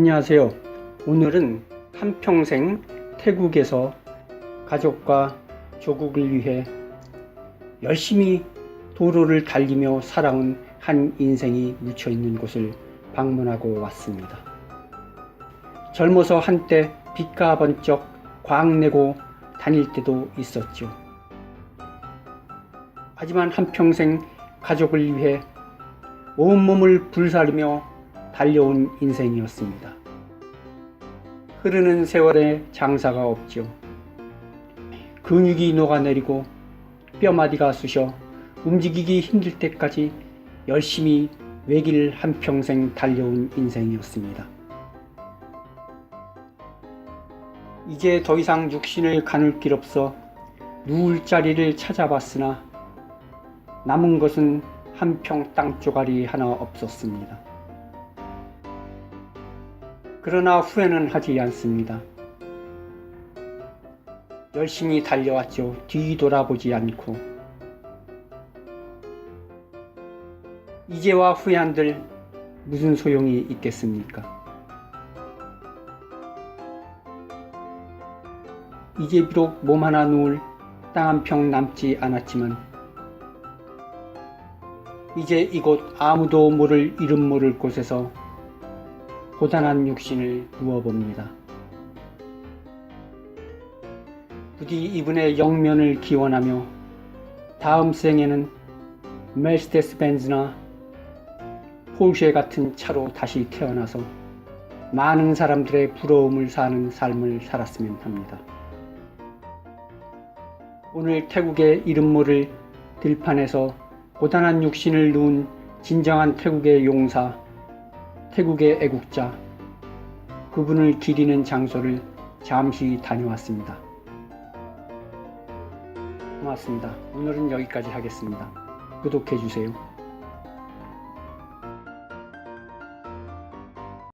안녕하세요. 오늘은 한평생 태국에서 가족과 조국을 위해 열심히 도로를 달리며 살아온 한 인생이 묻혀 있는 곳을 방문하고 왔습니다. 젊어서 한때 빚가 번쩍 광내고 다닐 때도 있었죠. 하지만 한평생 가족을 위해 온몸을 불사르며 달려온 인생이었습니다. 흐르는 세월에 장사가 없죠. 근육이 녹아내리고 뼈마디가 쑤셔 움직이기 힘들 때까지 열심히 외길 한평생 달려온 인생이었습니다. 이제 더 이상 육신을 가눌 길 없어 누울 자리를 찾아봤으나 남은 것은 한 평 땅 조가리 하나 없었습니다. 그러나 후회는 하지 않습니다. 열심히 달려왔죠. 뒤돌아보지 않고. 이제와 후회한들 무슨 소용이 있겠습니까? 이제 비록 몸 하나 누울 땅 한 평 남지 않았지만 이제 이곳 아무도 모를 이름 모를 곳에서 고단한 육신을 누워봅니다. 부디 이분의 영면을 기원하며 다음 생에는 메르세데스 벤즈나 폴쉐 같은 차로 다시 태어나서 많은 사람들의 부러움을 사는 삶을 살았으면 합니다. 오늘 태국의 이름 모를 들판에서 고단한 육신을 누운 진정한 태국의 용사, 태국의 애국자, 그분을 기리는 장소를 잠시 다녀왔습니다. 고맙습니다. 오늘은 여기까지 하겠습니다. 구독해주세요.